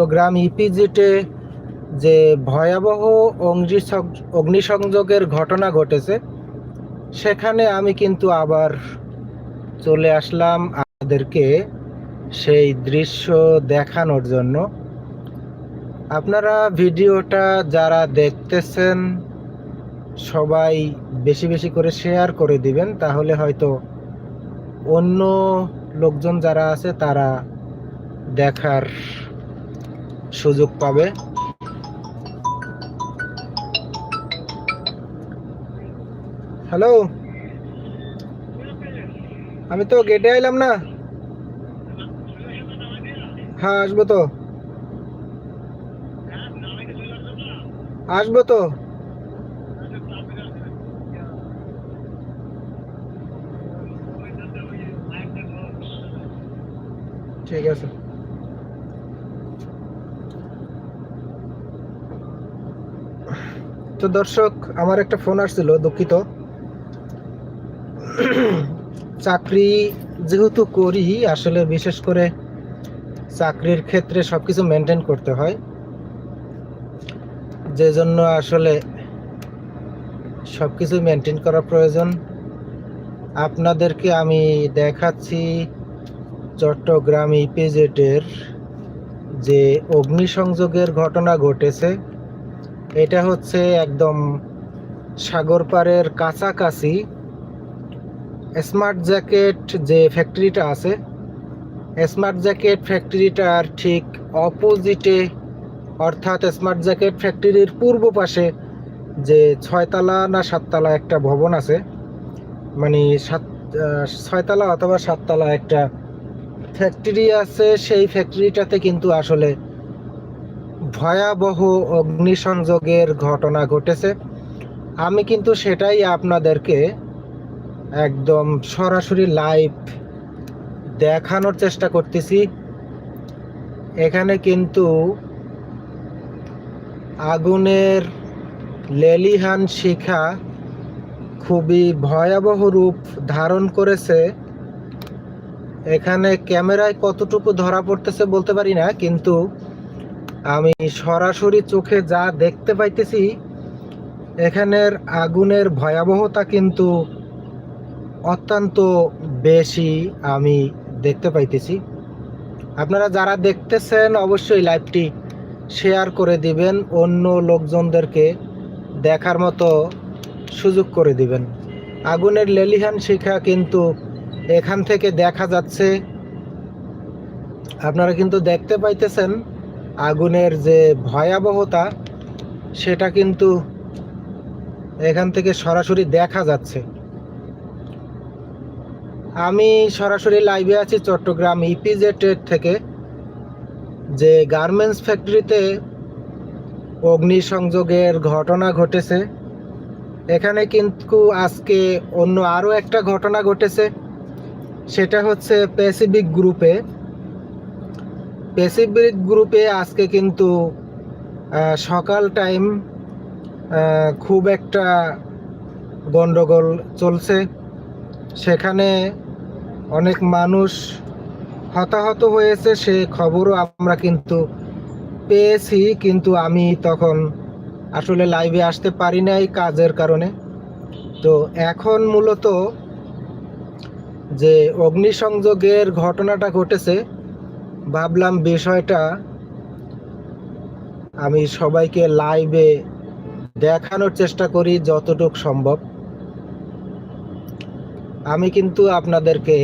চট্টগ্রাম ইপিজেটে যে ভয়াবহ অগ্নিসং- অগ্নিসংযোগের ঘটনা ঘটেছে, সেখানে আমি কিন্তু আবার চলে আসলাম আপনাদেরকে সেই দৃশ্য দেখানোর জন্য। আপনারা ভিডিওটা যারা দেখতেছেন, সবাই বেশি বেশি করে শেয়ার করে দিবেন, তাহলে হয়তো অন্য লোকজন যারা আছে তারা দেখার সুযোগ পাবে। হ্যালো আমি তো গেটে আইলাম না। হ্যাঁ আসব তো। আসব তো। ঠিক আছে। তো দর্শক, আমার একটা ফোন আসছিল, দুঃখিত। চাকরি যেহেতু করি, আসলে বিশেষ করে চাকরির ক্ষেত্রে সব কিছু মেনটেন করতে হয়। যে জন্য আসলে সব কিছু মেনটেন করা প্রয়োজন। আপনাদেরকে আমি দেখাচ্ছি চট্টগ্রাম ইপিজেটের যে অগ্নিসংযোগের ঘটনা ঘটেছে। এটা হচ্ছে একদম সাগর পাড়ের কাছাকাছি। স্মার্ট জ্যাকেট যে ফ্যাক্টরিটা আছে স্মার্ট জ্যাকেট ফ্যাক্টরিটার ঠিক অপোজিটে অর্থাৎ স্মার্ট জ্যাকেট ফ্যাক্টরির পূর্ব পাশে যে ছয়তলা না সাততলা একটা ভবন আছে মানে সাত ছয়তলা অথবা সাততলা একটা ফ্যাক্টরি আছে, সেই ফ্যাক্টরিটাতে কিন্তু আসলে ভয়াবহ অগ্নিসংযোগের ঘটনা ঘটেছে। আমি কিন্তু সেটাই আপনাদেরকে একদম সরাসরি লাইভ দেখানোর চেষ্টা করতেছি। এখানে কিন্তু আগুনের লেলিহান শিখা খুবই ভয়াবহ রূপ ধারণ করেছে। এখানে ক্যামেরায় কতটুকু ধরা পড়তেছে বলতে পারি না, কিন্তু আমি সরাসরি চোখে যা দেখতে পাইতেছি, এখানের আগুনের ভয়াবহতা কিন্তু অত্যন্ত বেশি আমি দেখতে পাইতেছি। আপনারা যারা দেখতেছেন, অবশ্যই লাইভটি শেয়ার করে দিবেন, অন্য লোকজনদেরকে দেখার মতো সুযোগ করে দিবেন। আগুনের লেলিহান শিখা কিন্তু এখান থেকে দেখা যাচ্ছে। আপনারা কিন্তু দেখতে পাইতেছেন আগুনের যে ভয়াবহতা, সেটা কিন্তু এখান থেকে সরাসরি দেখা যাচ্ছে। আমি সরাসরি লাইভে আছি চট্টগ্রাম ইপিজেটের থেকে, যে গার্মেন্টস ফ্যাক্টরিতে অগ্নিসংযোগের ঘটনা ঘটেছে। এখানে কিন্তু আজকে অন্য আরও একটা ঘটনা ঘটেছে, সেটা হচ্ছে প্যাসিফিক গ্রুপে প্যাসিফিক গ্রুপে আজকে কিন্তু সকাল টাইম খুব একটা গন্ডগোল চলছে। সেখানে অনেক মানুষ হতাহত হয়েছে, সে খবরও আমরা কিন্তু পেয়েছি, কিন্তু আমি তখন আসলে লাইভে আসতে পারি নাই কাজের কারণে। তো এখন মূলত যে অগ্নিসংযোগের ঘটনাটা ঘটেছে ভাবলাম বিষয়টা আমি সবাইকে লাইভে দেখানোর চেষ্টা করি যতটুক সম্ভব। আমি কিন্তু আপনাদেরকে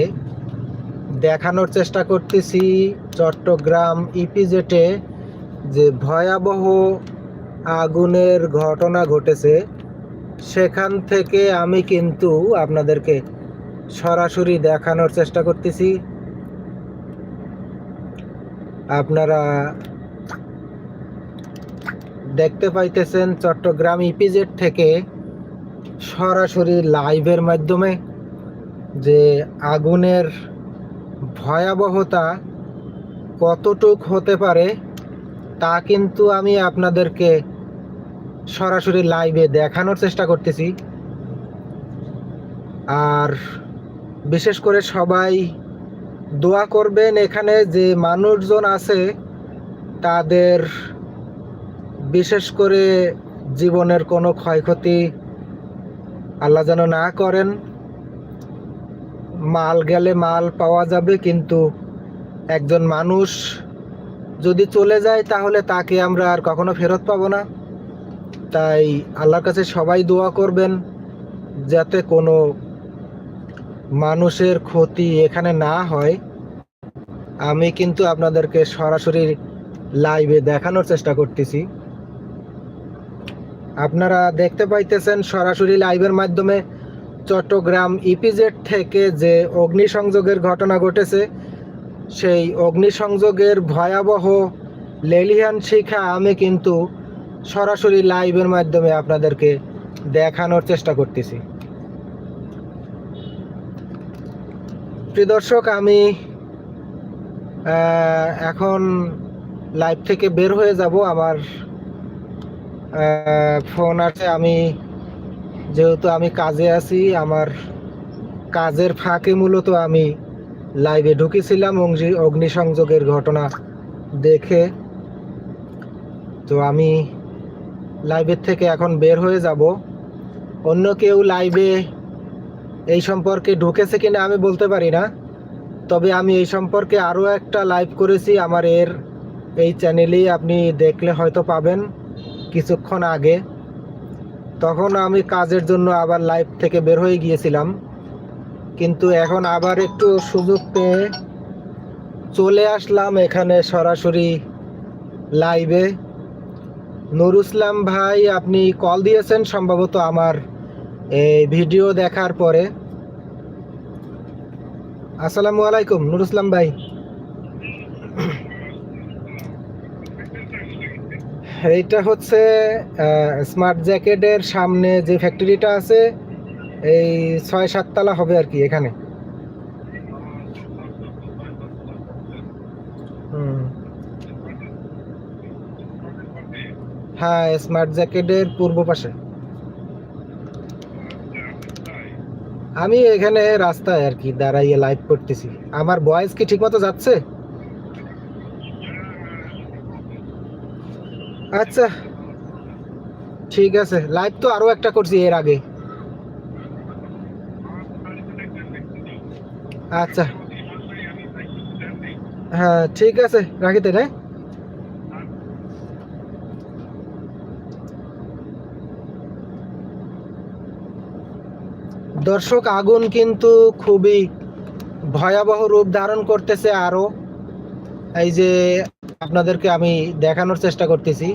দেখানোর চেষ্টা করতেছি চট্টগ্রাম ইপিজেটে যে ভয়াবহ আগুনের ঘটনা ঘটেছে। সেখান থেকে আমি কিন্তু আপনাদেরকে সরাসরি দেখানোর চেষ্টা করতেছি। আপনারা দেখতে পাইতেছেন চট্টগ্রাম ইপিজেড থেকে সরাসরি লাইভের মাধ্যমে যে আগুনের ভয়াবহতা কতটুক হতে পারে তা কিন্তু আমি আপনাদেরকে সরাসরি লাইভে দেখানোর চেষ্টা করতেছি। আর বিশেষ করে সবাই দোয়া করবেন, এখানে যে মানুষজন আছে, তাদের বিশেষ করে জীবনের কোনো ক্ষয়ক্ষতি আল্লাহ যেন না করেন। মাল গেলে মাল পাওয়া যাবে, কিন্তু একজন মানুষ যদি চলে যায়, তাহলে তাকে আমরা আর কখনো ফেরত পাবো না। তাই আল্লাহর কাছে সবাই দোয়া করবেন, যাতে কোনো মানুষের ক্ষতি এখানে না হয়, আমি কিন্তু আপনাদেরকে সরাসরি লাইভে দেখানোর চেষ্টা করতেছি। আপনারা দেখতে পাইতেছেন সরাসরি লাইভের মাধ্যমে চট্টগ্রাম ইপিজেড থেকে যে অগ্নিসংযোগের ঘটনা ঘটেছে, সেই অগ্নিসংযোগের ভয়াবহ লেলিহান শিখা আমি কিন্তু সরাসরি লাইভের মাধ্যমে আপনাদেরকে দেখানোর চেষ্টা করতেছি। প্রিয় দর্শক, আমি এখন লাইভ থেকে বের হয়ে যাব। আমার ফোন আছে। আমি যেহেতু আমি কাজে আছি, আমার কাজের ফাঁকে মূলত আমি লাইভে ঢুকেছিলাম অগ্নি- অগ্নিসংযোগের ঘটনা দেখে। তো আমি লাইভের থেকে এখন বের হয়ে যাব। অন্য কেউ লাইভে এই সম্পর্কে ঢুকেছে কিনা আমি বলতে পারি না, তবে আমি এই সম্পর্কে আরও একটা লাইভ করেছি আমার এর এই চ্যানেলেই আপনি দেখলে হয়তো পাবেন কিছুক্ষণ আগে। তখন আমি কাজের জন্য আবার লাইভ থেকে বের হয়ে গিয়েছিলাম, কিন্তু এখন আবার একটু সুযোগ পেয়ে চলে আসলাম এখানে সরাসরি লাইভে নুর ইসলাম ভাই, আপনি কল দিয়েছেন সম্ভবত আমার এই ভিডিও দেখার পরে। আসসালামু আলাইকুম নুর ইসলাম ভাই। এইটা হচ্ছে স্মার্ট জ্যাকেটের সামনে যে ফ্যাক্টরিটা আছে, এই ছয় সাততলা হবে আর কি এখানে। হ্যাঁ স্মার্ট জ্যাকেটের পূর্ব পাশে। আমি এখানে রাস্তায় আর কি দাঁড়াইয়ে লাইভ করতেছি। আমার ভয়েস কি ঠিকমতো যাচ্ছে? আচ্ছা ঠিক আছে। লাইভ তো আরও একটা করছি এর আগে। আচ্ছা। হ্যাঁ ঠিক আছে। রাখি তাই দর্শক, আগুন কিন্তু খুবই ভয়াবহ রূপ ধারণ করতেছে আরও এই যে আপনাদেরকে আমি দেখানোর চেষ্টা করতেছি।